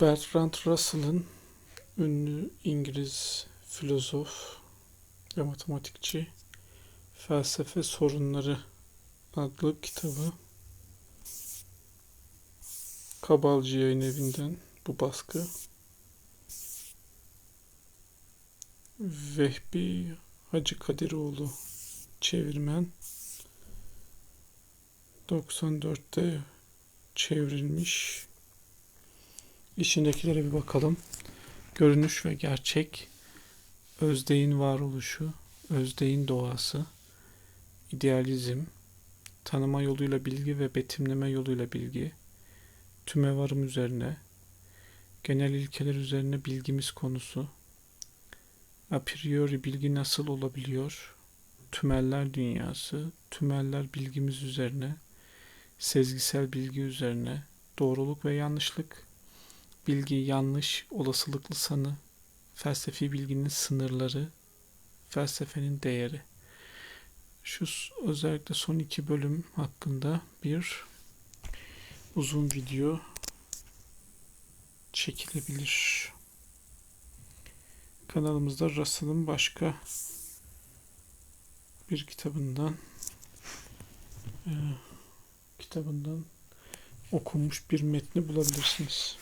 Bertrand Russell'ın ünlü İngiliz filozof ve matematikçi Felsefe Sorunları adlı kitabı Kabalcı Yayın Evi'nden bu baskı. Vehbi Hacı Kadiroğlu çevirmen 94'te çevrilmiş. İçindekilere bir bakalım. Görünüş ve gerçek, özdeğin varoluşu, özdeğin doğası, idealizm, tanıma yoluyla bilgi ve betimleme yoluyla bilgi, tümevarım üzerine, genel ilkeler üzerine bilgimiz konusu, a priori bilgi nasıl olabiliyor, tümeller dünyası, tümeller bilgimiz üzerine, sezgisel bilgi üzerine, doğruluk ve yanlışlık, bilgi yanlış, olasılıklı sanı, felsefi bilginin sınırları, felsefenin değeri. Şu özellikle son iki bölüm hakkında bir uzun video çekilebilir. Kanalımızda Russell'ın başka bir kitabından e, kitabından okunmuş bir metni bulabilirsiniz.